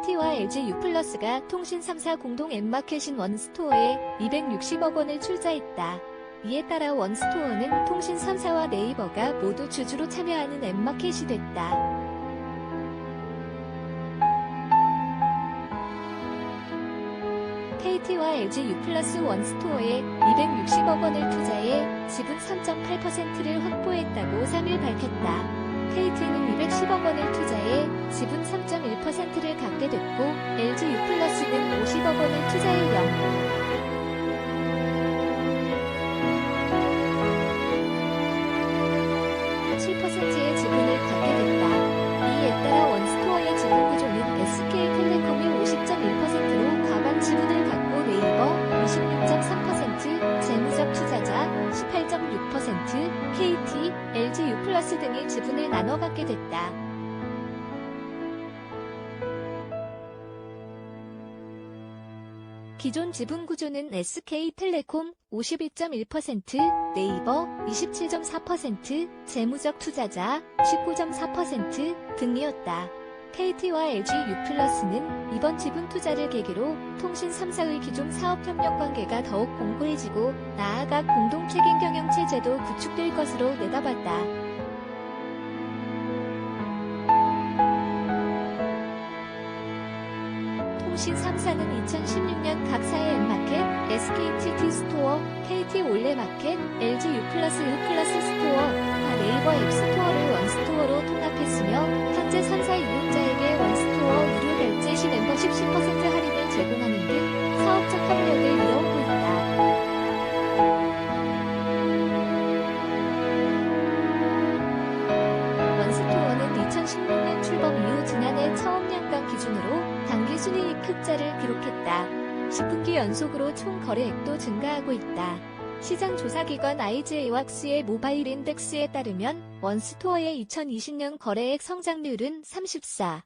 KT와 LG U+가 통신 3사 공동 앱마켓인 원스토어에 260억 원을 출자했다. 이에 따라 원스토어는 통신 3사와 네이버가 모두 주주로 참여하는 앱마켓이 됐다. KT와 LG U+ 원스토어에 260억 원을 투자해 지분 3.8%를 확보했다고 3일 밝혔다. KT는 210억 원을 투자해 지분 3.1%를 갖게 됐고 LG U+는 50억 원을 투자해 0. KT, LG U+ 등의 지분을 나눠 갖게 됐다. 기존 지분 구조는 SK텔레콤 51.1%, 네이버 27.4%, 재무적 투자자 19.4% 등이었다. KT와 LG U+는 이번 지분 투자를 계기로 통신 3사의 기존 사업 협력 관계가 더욱 공고해지고 나아가 공동 책임 경영 체제도 구축될 것으로 내다봤다. 통신 3사는 2016년 각사의 앱마켓, SKTT 스토어, KT 올레마켓, LG U+, U+ 스토어와 네이버 앱스토어를 원스토어로 통합했으며 현재 3사 이용자에게 원스토어 무료 결제 시 멤버십 10% 할인을 제공하는 등 사업적 협력을 이어오고 있다. 원스토어는 2016년 출범 이후 지난해 처음년간 기준으로 단기 순이익 흑자를 기록했다. 10분기 연속으로 총 거래액도 증가하고 있다. 시장 조사기관 IGA왁스의 모바일 인덱스에 따르면 원스토어의 2020년 거래액 성장률은 34.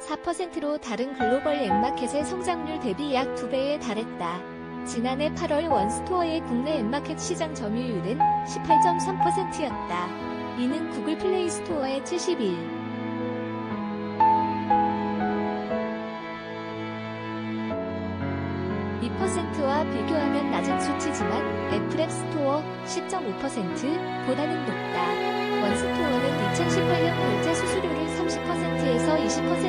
4%로 다른 글로벌 앱마켓의 성장률 대비 약 2배에 달했다. 지난해 8월 원스토어의 국내 앱마켓 시장 점유율은 18.3%였다. 이는 구글 플레이 스토어의 71. 2%와 비교하면 낮은 수치지만 애플 앱 스토어 10.5%보다는 높다. 원스토어는 2018년 결제 수수료를 30%에서 20%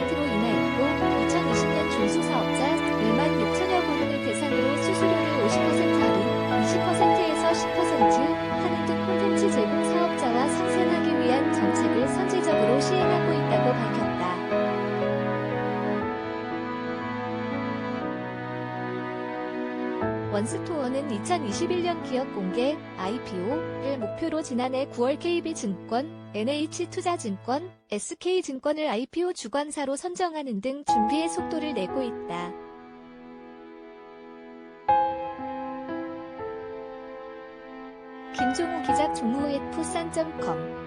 원스토어는 2021년 기업 공개 IPO를 목표로 지난해 9월 KB증권, NH투자증권, SK증권을 IPO 주관사로 선정하는 등 준비의 속도를 내고 있다. 김종우 기자 종무의 푸산.com